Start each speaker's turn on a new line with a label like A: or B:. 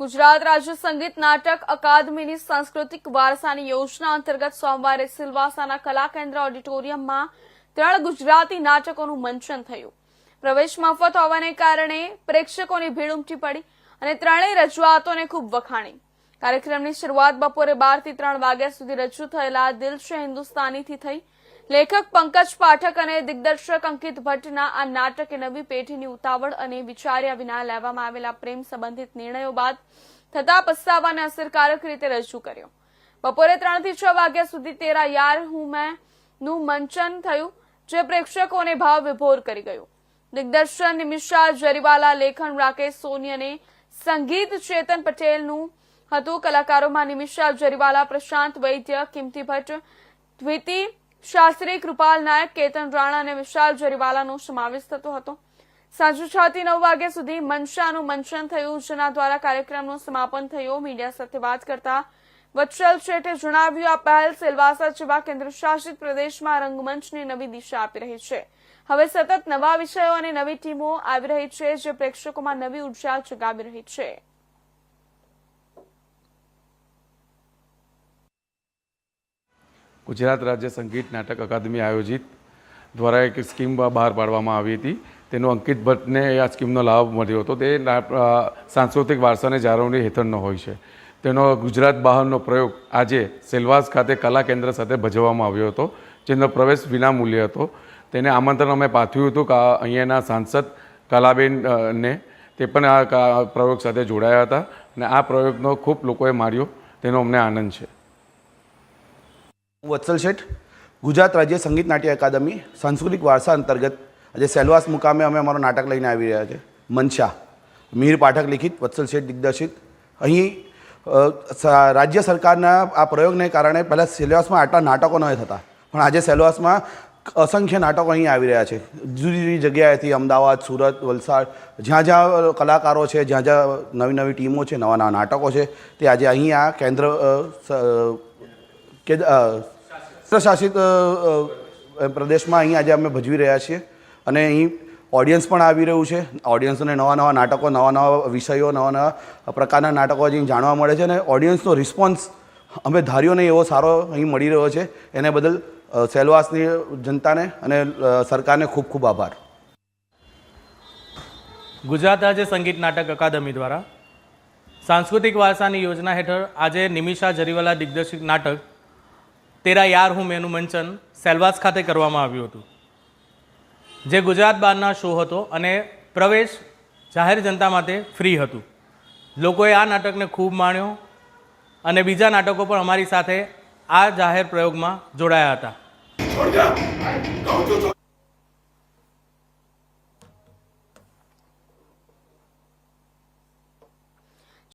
A: ગુજરાત રાજ્ય સંગીત નાટક અકાદમીની સાંસ્કૃતિક વારસાની યોજના અંતર્ગત સોમવારે સિલવાસાના કલા કેન્દ્ર ઓડિટોરિયમમાં ત્રણ ગુજરાતી નાટકોનું મંચન થયું. પ્રવેશ મફત હોવાને કારણે પ્રેક્ષકોની ભીડ ઉમટી પડી અને ત્રણેય રજૂઆતોને ખૂબ વખાણી. કાર્યક્રમની શરૂઆત બપોરે બારથી ત્રણ વાગ્યા સુધી રજૂ થયેલા દિલ છે હિન્દુસ્તાનીથી થઈ લેખક પંકજ પાઠક અને દિગ્દર્શક અંકિત ભટ્ટના આ એ નવી પેઢીની ઉતાવળ અને વિચાર્યા વિના લેવામાં આવેલા પ્રેમ સંબંધિત નિર્ણયો બાદ થતા પસ્તાવાને અસરકારક રીતે રજૂ કર્યો. બપોરે ત્રણથી છ વાગ્યા સુધી તેરા યાર હું મેં નું મંચન થયું, જે પ્રેક્ષકોને ભાવ વિભોર કરી ગયું. દિગ્દર્શન નિમિષા જરીવાલા, લેખન રાકેશ સોની અને સંગીત ચેતન પટેલનું હતું. કલાકારોમાં નિમિષા જરીવાલા, પ્રશાંત વૈદ્ય, કિમતી ભટ્ટ દ્વિતિ શાસ્ત્રી કૃપાલ નાયક, કેતન રાણા અને વિશાલ જરીવાલાનો સમાવેશ થતો હતો. સાંજે છ થી નવ વાગ્યા સુધી મનશાનું મંચન થયું, જેના દ્વારા કાર્યક્રમનું સમાપન થયું. મીડિયા સાથે વાત કરતા વત્સલ શેઠે જણાવ્યું, આ પહેલ સેલવાસા જેવા કેન્દ્રશાસિત પ્રદેશમાં રંગમંચને નવી દિશા આપી રહી છે. હવે સતત નવા વિષયો અને નવી ટીમો આવી રહી છે, જે પ્રેક્ષકોમાં નવી ઊર્જા જગાવી રહી છે.
B: ગુજરાત રાજ્ય સંગીત નાટક અકાદમી આયોજિત દ્વારા એક સ્કીમ બહાર પાડવામાં આવી હતી. તેનો અંકિત ભટ્ટને આ સ્કીમનો લાભ મળ્યો હતો. તે સાંસ્કૃતિક વારસાને જાળવણી હેઠળનો હોય છે. તેનો ગુજરાત બહારનો પ્રયોગ આજે સેલવાસ ખાતે કલા કેન્દ્ર સાથે ભજવવામાં આવ્યો હતો, જેનો પ્રવેશ વિનામૂલ્ય હતો. તેને આમંત્રણ અમે પાઠવ્યું હતું કે અહીંયાના સાંસદ કલાબેનને તે પણ આ પ્રયોગ સાથે જોડાયા હતા અને આ પ્રયોગનો ખૂબ લોકોએ માર્યો. તેનો અમને આનંદ છે.
C: વત્સલ શેઠ ગુજરાત રાજ્ય સંગીત નાટ્ય અકાદમી સાંસ્કૃતિક વારસા અંતર્ગત આજે સેલવાસ મુકામે અમે અમારું નાટક લઈને આવી રહ્યા છે. મનશા મીર પાઠક લિખિત, વત્સલ શેઠ દિગ્દર્શિત. અહીં રાજ્ય સરકારના આ પ્રયોગને કારણે પહેલાં સેલવાસમાં આટલા નાટકો ન થતા, પણ આજે સેલવાસમાં અસંખ્ય નાટકો અહીં આવી રહ્યા છે. જુદી જુદી જગ્યાએથી અમદાવાદ, સુરત, વલસાડ, જ્યાં જ્યાં કલાકારો છે, જ્યાં જ્યાં નવી નવી ટીમો છે, નવા નવા નાટકો છે, તે આજે અહીં આ કેન્દ્ર કે શાસિત પ્રદેશમાં અહીં આજે અમે ભજવી રહ્યા છીએ અને અહીં ઓડિયન્સ પણ આવી રહ્યું છે. ઓડિયન્સને નવા નવા નાટકો, નવા નવા વિષયો, નવા નવા પ્રકારના નાટકો અહીં જાણવા મળે છે અને ઓડિયન્સનો રિસ્પોન્સ અમે ધાર્યો નહીં એવો સારો અહીં મળી રહ્યો છે. એને બદલ સેલવાસની જનતાને અને સરકારને ખૂબ ખૂબ આભાર.
D: ગુજરાત રાજ્ય સંગીત નાટક અકાદમી દ્વારા સાંસ્કૃતિક વારસાની યોજના હેઠળ આજે નિમિષા જરીવાલા દિગ્દર્શિત નાટક તેરા યાર હું મેનું મંચન સેલવાસ ખાતે કરવામાં આવ્યું હતું. જે ગુજરાત બહારના શો હતો અને પ્રવેશ જાહેર જનતા માટે ફ્રી હતું. લોકોએ આ નાટકને ખૂબ માણ્યો અને બીજા નાટકો પણ અમારી સાથે આ જાહેર પ્રયોગમાં જોડાયા હતા.